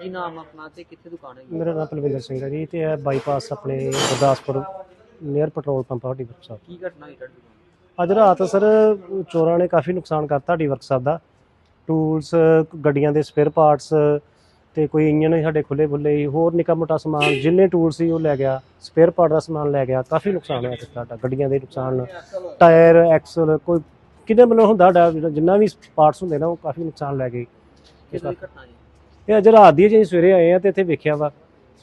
ਕੀ ਨਾਮ ਆ ਆਪਣਾ ਤੇ ਕਿੱਥੇ ਦੁਕਾਨ ਹੈ ਮੇਰਾ ਨਾਮ ਪਲਵਿੰਦਰ ਸਿੰਘ ਹੈ ਜੀ ਤੇ ਇਹ ਬਾਈਪਾਸ ਆਪਣੇ ਗੁਰਦਾਸਪੁਰ ਨੀਅਰ ਪੈਟਰੋਲ ਪੰਪ ਤੁਹਾਡੀ ਵਰਕਸ਼ਾਪ ਕੀ ਘਟਨਾ ਹੋਈ ਤੁਹਾਡੀ ਦੁਕਾਨ? ਅੱਜ ਰਾਤ ਸਰ ਚੋਰਾਂ ਨੇ ਕਾਫੀ ਨੁਕਸਾਨ ਕਰਤਾ ਤੁਹਾਡੀ ਵਰਕਸ਼ਾਪ ਦਾ। ਟੂਲਸ ਗੱਡੀਆਂ ਦੇ ਸਪੇਅਰ ਪਾਰਟਸ ਤੇ ਕੋਈ ਇੰਜਨ ਸਾਡੇ ਖੁੱਲੇ ਸੀ ਹੋਰ ਨਿੱਕਾ ਮੋਟਾ ਸਮਾਨ ਜਿੰਨੇ ਟੂਲ ਸੀ ਉਹ ਲੈ ਗਿਆ ਸਪੇਅਰ ਪਾਰਟ ਦਾ ਸਮਾਨ ਲੈ ਗਿਆ ਕਾਫੀ ਨੁਕਸਾਨ ਹੋਇਆ ਸਾਡਾ ਗੱਡੀਆਂ ਦੇ ਨੁਕਸਾਨ ਟਾਇਰ ਐਕਸਲ ਕੋਈ ਕਿਤੇ ਮਤਲਬ ਹੁੰਦਾ ਸਾਡਾ ਜਿੰਨਾ ਵੀ ਪਾਰਟਸ ਹੁੰਦੇ ਨਾ ਉਹ ਕਾਫੀ ਨੁਕਸਾਨ ਲੈ ਗਏ। ਕਿਹੜੀ ਘਟਨਾ ਹੈ ਇਹ ਅੱਜ ਰਾਤ ਦੀ ਜੇ ਸਵੇਰੇ ਆਏ ਆ ਤੇ ਇੱਥੇ ਵੇਖਿਆ ਵਾ।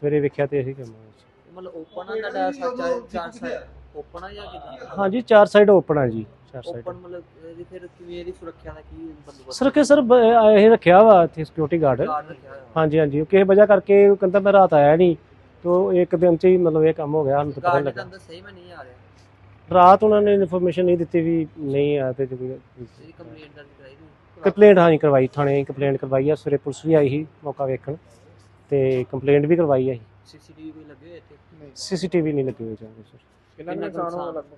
ਸਵੇਰੇ ਵੇਖਿਆ ਤੇ ਕੰਮ ਇਹ ਮਤਲਬ ਓਪਨ ਆ ਤੁਹਾਡਾ ਸੱਚਾ ਚਾਰ ਸਾਈਡ ਓਪਨ ਆ ਜਾਂ ਕਿਦਾਂ? ਹਾਂਜੀ ਚਾਰ ਸਾਈਡ ਓਪਨ ਆ ਜੀ ਚਾਰ ਸਾਈਡ ਓਪਨ ਮਤਲਬ ਇਹਦੀ ਫਿਰ ਕਿਵੇਂ ਇਹਦੀ ਸੁਰੱਖਿਆ ਦਾ ਕੀ ਬੰਦੋਬਸਤ? ਸਰ ਕਿ ਸਰ ਬ- ਇਹ ਰੱਖਿਆ ਵਾ ਇੱਥੇ ਸਿਕਿਉਰਿਟੀ ਗਾਰਡ ਗਾਰਡ ਰੱਖਿਆ ਹੋਇਆ। ਹਾਂਜੀ ਹਾਂਜੀ। ਉਹ ਕਿਸੇ ਵਜ੍ਹਾ ਕਰਕੇ ਉਹ ਕਹਿੰਦਾ ਮੈਂ ਰਾਤ ਆਇਆ ਨਹੀਂ ਤੋ ਇੱਕ ਦਿਨ ਚ ਹੀ ਮਤਲਬ ਇਹ ਕੰਮ ਹੋ ਗਿਆ ਸਾਨੂੰ ਤਾਂ ਪਤਾ ਗਾਰਡ ਲੱਗਾ। ਤਾਂ ਸਹੀ ਮੈਂ ਨਹੀਂ ਆ ਰਿਹਾ। ਰਾਤ ਉਹਨਾਂ ਨੇ ਇਨਫੋਰਮੇਸ਼ਨ ਨਹੀਂ ਦਿੱਤੀ ਵੀ ਨਹੀਂ ਆ ਤੇ ਕੋਈ ਇਹਦੀ ਕੰਪਲੇਂਟ ਦਰਜ ਕਰਾਈ ਨਹੀਂ ਕੰਪਲੇਂਟ ਹਾਂਜੀ ਕਰਵਾਈ ਥਾਣੇ ਕੰਪਲੇਂਟ ਕਰਵਾਈ ਆ ਸਵੇਰੇ ਪੁਲਿਸ ਵੀ ਆਈ ਸੀ ਮੌਕਾ ਵੇਖਣ ਤੇ ਕੰਪਲੇਂਟ ਵੀ ਕਰਵਾਈ ਆ ਸੀਸੀਟੀਵੀ ਕੋਈ ਲੱਗੇ ਹੋਏ ਇੱਥੇ? ਸੀਸੀਟੀਵੀ ਨਹੀਂ ਲੱਗੀ ਹੋਈ ਜਾਂਦੀ ਸਰ। ਕਿੰਨਾ ਨੁਕਸਾਨ ਹੋਇਆ ਲੱਗਦਾ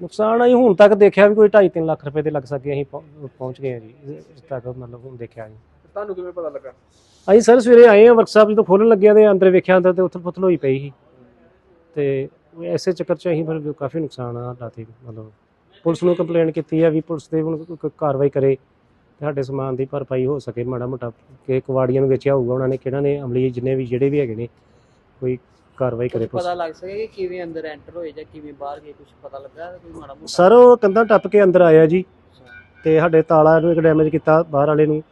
ਨੁਕਸਾਨ ਆਈ ਹੁਣ ਤੱਕ ਦੇਖਿਆ ਵੀ ਕੋਈ 2.5 3 ਲੱਖ ਰੁਪਏ ਦੇ ਲੱਗ ਸਕੇ ਅਸੀਂ ਪਹੁੰ- ਪਹੁੰਚ ਗਏ ਆ ਜੀ ਇਸ ਤੱਕ ਮਤਲਬ ਹੁਣ ਦੇਖਿਆ ਜੀ ਤੁਹਾਨੂੰ ਕਿਵੇਂ ਪਤਾ ਲੱਗਾ? ਅਸੀਂ ਸਰ ਸਵੇਰੇ ਆਏ ਆ ਵਰਕਸ਼ਾਪ ਜਦੋਂ ਖੋਲਣ ਲੱਗਿਆ ਤੇ ਅੰਦਰ ਵੇਖਿਆ ਅੰਦਰ ਤੇ ਉਥਲ ਪੁਥਲ ਹੋਈ ਪਈ ਸੀ। ਤੇ ਉਹ ਐਸੇ ਚੱਕਰ ਚ ਅਸੀਂ ਫਿਰ ਕਾਫੀ ਨੁਕਸਾਨ ਆ ਸਾਡਾ ਤੇ ਮਤਲਬ ਪੁਲਿਸ ਨੂੰ ਕੰਪਲੇਂਟ ਕੀਤੀ ਆ ਵੀ ਪੁਲਿਸ ਦੇ ਹੁਣ ਕੋਈ ਕਾਰਵਾਈ ਕਰੇ। ਤੇ ਸਾਡੇ ਸਮਾਨ ਦੀ ਭਰਪਾਈ ਹੋ ਸਕੇ ਮਾੜਾ ਮੋਟਾ ਕਿ ਕਵਾੜੀਆਂ ਨੂੰ ਵੇਚਿਆ ਹੋਊਗਾ ਉਹਨਾਂ ਨੇ ਕਿਹੜਾ ਨੇ ਅਮਲੀ ਜਿੰਨੇ ਵੀ ਜਿਹੜੇ ਵੀ ਹੈਗੇ ਨੇ ਕੋਈ ਕਾਰਵਾਈ ਕਰੇ ਪਤਾ ਲੱਗ ਸਕੇ ਕਿ ਕਿਵੇਂ ਅੰਦਰ ਐਂਟਰ ਹੋਏ ਜਾਂ ਕਿਵੇਂ ਬਾਹਰ ਗਏ ਕੁਝ ਪਤਾ ਲੱਗਾ ਕੋਈ ਮਾੜਾ ਮੋਟਾ? ਸਰ ਉਹ ਕੰਧਾਂ ਟੱਪ ਕੇ ਅੰਦਰ ਆਇਆ ਜੀ ਤੇ ਸਾਡੇ ਤਾਲਾ ਨੂੰ ਇੱਕ ਡੈਮੇਜ ਕੀਤਾ ਬਾਹਰ ਵਾਲੇ ਨੂੰ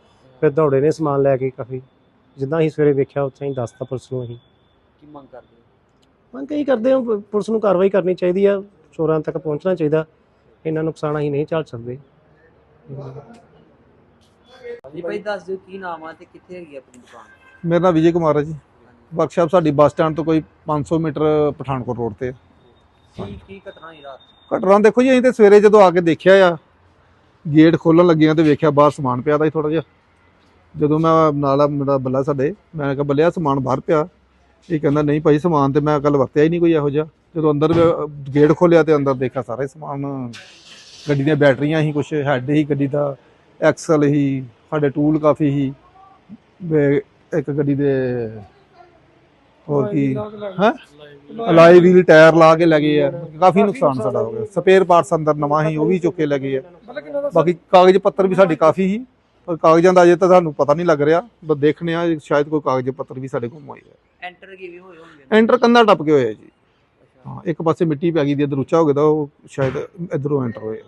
ਫਿਰ ਦੌੜੇ ਨੇ ਸਮਾਨ ਲੈ ਕੇ ਕਾਫੀ। ਜਿੱਦਾਂ ਅਸੀਂ ਸਵੇਰੇ ਵੇਖਿਆ ਉੱਥੇ ਹੀ ਦੱਸਤਾ ਪੁਲਿਸ ਨੂੰ ਅਸੀਂ। ਕੀ ਮੰਗ ਕਰਦੇ ਹੋ? ਮੰਗ ਕਈ ਕਰਦੇ ਹਾਂ ਪੁਲਿਸ ਨੂੰ ਕਾਰਵਾਈ ਕਰਨੀ ਚਾਹੀਦੀ ਆ ਚੋਰਾਂ ਤੱਕ ਪਹੁੰਚਣਾ ਚਾਹੀਦਾ। ਇਹਨਾਂ ਨੁਕਸਾਨ ਅਸੀਂ ਨਹੀਂ ਝੱਲ ਸਕਦੇ। ਜੀ ਭਾਈ ਦੱਸ ਦਿਓ ਕੀ ਨਾਮ ਆ ਤੇ ਕਿੱਥੇ ਹੈਗੀ ਆਪਣੀ ਦੁਕਾਨ? ਮੇਰਾ ਨਾਮ ਵਿਜੇ ਕੁਮਾਰ ਹੈ ਜੀ। ਵਰਕਸ਼ਾਪ ਸਾਡੀ ਬੱਸ ਸਟੈਂਡ ਤੋਂ ਕੋਈ 500 ਮੀਟਰ ਪਠਾਨਕੋਟ ਰੋਡ ਤੇ ਹੈ। ਕੀ ਕੀ ਘਟਨਾ ਹੋਈ ਰਾਤ? ਘਟਨਾ ਦੇਖੋ ਜੀ ਅਸੀਂ ਤੇ ਸਵੇਰੇ ਜਦੋਂ ਆ ਕੇ ਦੇਖਿਆ ਆ ਗੇਟ ਖੋਲਣ ਲੱਗਿਆ ਤੇ ਵੇਖਿਆ ਬਾਹਰ ਸਮਾਨ ਪਿਆ ਦਾ ਥੋੜਾ ਜਿਹਾ। ਜਦੋਂ ਮੈਂ ਨਾਲ ਆ ਮੇਰਾ ਬੱਲਾ ਸਾਡੇ ਮੈਂ ਕਿਹਾ ਬੱਲਿਆ ਸਮਾਨ ਬਾਹਰ ਪਿਆ। ਇਹ ਕਹਿੰਦਾ ਨਹੀਂ ਭਾਈ ਸਮਾਨ ਤੇ ਮੈਂ ਕੱਲ ਵਰਤਿਆ ਹੀ ਨਹੀਂ ਕੋਈ ਇਹੋ ਜਿਹਾ। ਜਦੋਂ ਅੰਦਰ ਗੇਟ ਖੋਲਿਆ ਤੇ ਅੰਦਰ ਦੇਖਿਆ ਸਾਰਾ ਹੀ ਸਮਾਨ ਗੱਡੀ ਦੀਆਂ ਬੈਟਰੀਆਂ ਹੀ ਕੁਝ ਹੈਡ ਹੀ ਗੱਡੀ ਦਾ ਐਕਸਲ ਹੀ ਸਾਡੇ ਟੂਲ ਕਾਫੀ ਹੀ ਇੱਕ ਗੱਡੀ ਦੇ ਹੋਰ ਕੀ ਹੈ? ਅਲਾਈ ਵੀਲ ਟਾਇਰ ਲਾ ਕੇ ਲੱਗੇ ਆ ਕਾਫੀ ਨੁਕਸਾਨ ਸਾਡਾ ਹੋ ਗਿਆ। ਸਪੇਅਰ ਪਾਰਟਸ ਅੰਦਰ ਨਵਾਂ ਹੀ ਉਹ ਵੀ ਚੁੱਕ ਲੱਗੇ ਆ। ਬਾਕੀ ਕਾਗਜ਼ ਪੱਤਰ ਵੀ ਸਾਡੇ ਕਾਫੀ ਹੀ। ਪਰ ਕਾਗਜ਼ਾਂ ਦਾ ਅਜੇ ਤਾਂ ਸਾਨੂੰ ਪਤਾ ਨਹੀਂ ਲੱਗ ਰਿਹਾ। ਬਸ ਦੇਖਣੇ ਆ ਸ਼ਾਇਦ ਕੋਈ ਕਾਗਜ਼ ਪੱਤਰ ਵੀ ਸਾਡੇ ਗੁੰਮ ਹੋਏ ਆ। ਐਂਟਰ ਕਿਵੇਂ ਹੋਏ ਹੋਣਗੇ ਐਂਟਰ ਕੰਧਾ ਟੱਪ ਕੇ ਹੋਇਆ ਜੀ। ਹਾਂ ਇੱਕ ਪਾਸੇ ਮਿੱਟੀ ਪੈ ਗਈ ਦੀ ਇਧਰ ਉੱਚਾ ਹੋ ਗਿਆ ਤਾਂ ਉਹ ਸ਼ਾਇਦ ਇਧਰੋਂ ਐਂਟਰ ਹੋਏ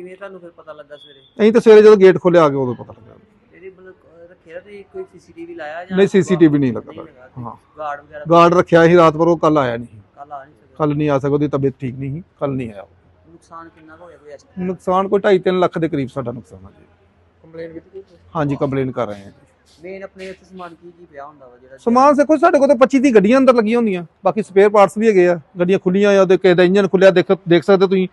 ਕਿਵੇਂ ਤੁਹਾਨੂੰ ਫਿਰ ਪਤਾ ਲੱਗਾ ਸਵੇਰੇ? ਅਸੀਂ ਤਾਂ ਸਵੇਰੇ ਜਦੋਂ ਗੇਟ ਖੋਲਿਆ ਆ ਕੇ ਉਦੋਂ ਪਤਾ ਲੱਗਾ। ਇਹਦੇ ਮਤਲਬ ਰੱਖਿਆ ਤੇ ਕੋਈ ਸੀਸੀਟੀਵੀ ਲਾਇਆ ਜਾਂ ਨਹੀਂ ਸੀਸੀਟੀਵੀ ਨਹੀਂ ਲੱਗਾ ਹਾਂ। ਗਾਰਡ ਵਗੈਰਾ ਗਾਰਡ ਰੱਖਿਆ ਸੀ ਰਾਤ ਪਰ ਉਹ ਕੱਲ ਆਇਆ ਨਹੀਂ ਕੱਲ ਆ ਨਹੀਂ ਸਕਿਆ। ਕੱਲ ਨਹੀਂ ਆ ਸਕਦਾ ਉਹਦੀ ਤਬੀਅਤ ਠੀਕ ਨਹੀਂ ਸੀ ਕੱਲ ਨਹੀਂ ਆਇਆ। ਨੁਕਸਾਨ ਕਿੰਨਾ ਕੁ ਹੋਇਆ ਕੋਈ ਐਸਟ ਨੁਕਸਾਨ ਕੋਈ 2.5 ਲੱਖ ਦੇ ਕਰੀਬ ਸਾਡਾ ਨੁਕਸਾਨ ਆ ਜੀ। ਕੰਪਲੇਂਟ ਕੀਤੀ ਹਾਂਜੀ ਕੰਪਲੇਨ ਕਰ ਰਹੇ ਹਾਂ ਮੇਨ ਆਪਣੇ ਇੱਥੇ ਸਮਾਨ ਕੀ ਕੀ ਪਿਆ ਹੁੰਦਾ ਵਾ ਜਿਹੜਾ ਸਮਾਨ ਦੇਖੋ ਸਾਡੇ ਕੋਲ ਤਾਂ 25 ਦੀ ਗੱਡੀਆਂ ਅੰਦਰ ਲੱਗੀਆਂ ਹੁੰਦੀਆਂ। ਬਾਕੀ ਸਪੇਅਰ ਪਾਰਟਸ ਵੀ ਹੈਗੇ ਆ। ਗੱਡੀਆਂ ਖੁੱਲੀਆਂ ਆ ਉਹਦੇ ਕਿਸੇ ਦਾ ਇੰਜਨ ਖੁੱਲਿਆ ਦੇਖ ਦੇਖ ਸਕਦੇ ਤੁਸੀਂ।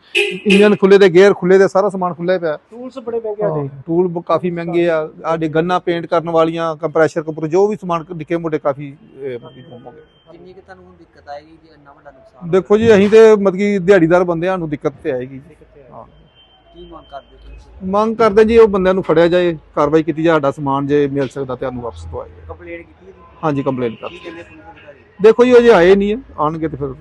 ਇੰਜਨ ਖੁੱਲੇ ਤੇ ਗੇਅਰ ਖੁੱਲੇ ਤੇ ਸਾਰਾ ਸਮਾਨ ਖੁੱਲਿਆ ਪਿਆ। ਟੂਲਸ ਬੜੇ ਮਹਿੰਗੇ ਆ ਜੀ। ਟੂਲ ਬ- ਕਾਫੀ ਮਹਿੰਗੇ ਆ। ਆਡੇ ਗੰਨਾ ਪੇਂਟ ਕਰਨ ਵਾਲੀਆਂ ਕੰਪਰੈਸ਼ਰ ਕੰਪਰ ਜੋ ਵੀ ਸਮਾਨ ਨਿੱਕੇ ਮੋਟੇ ਕਾਫੀ ਅਹ, ਮਤਲਬ ਕਿ ਗੁੰਮ ਹੋ ਗਏ ਕਿੰਨੀ ਕਿ ਤੁਹਾਨੂੰ ਹੁਣ ਦਿੱਕਤ ਆਏਗੀ ਜੇ ਇੰਨਾ ਵੱਡਾ ਨੁਕਸਾਨ ਦੇਖੋ ਜੀ ਅਸੀਂ ਤੇ ਮਤਲਬ ਕਿ ਦਿਹਾੜੀਦਾਰ ਬੰਦਿਆਂ ਨੂੰ ਦਿੱਕਤ ਤੇ ਆਏਗੀ। ਹਾਂ। ਕੀ ਮੰਗ ਕਰਦੇ ਹੋ ਤੁਸੀਂ? ਮੰਗ ਕਰਦੇ ਜੀ ਉਹ ਬੰਦਿਆਂ ਨੂੰ ਫੜਿਆ ਜਾਏ ਕਾਰਵਾਈ ਕੀਤੀ ਜਾਏ ਸਾਡਾ ਸਮਾਨ ਜੇ ਮਿਲ ਸਕਦਾ ਤੇ ਸਾਨੂੰ ਵਾਪਸ ਦਵਾਇਆ ਜਾਏ। ਕੰਪਲੇਂਟ ਕੀਤੀ ਹੈ? ਹਾਂਜੀ ਕੰਪਲੇਨ ਕਰ ਕੀ ਕਹਿੰਦੇ ਪੁਲਿਸ ਅਧਿਕਾਰੀ? ਦੇਖੋ ਜੀ ਉਹ ਜੇ ਆਏ ਨਹੀਂ ਆ, ਆਉਣਗੇ ਤੇ ਫਿਰ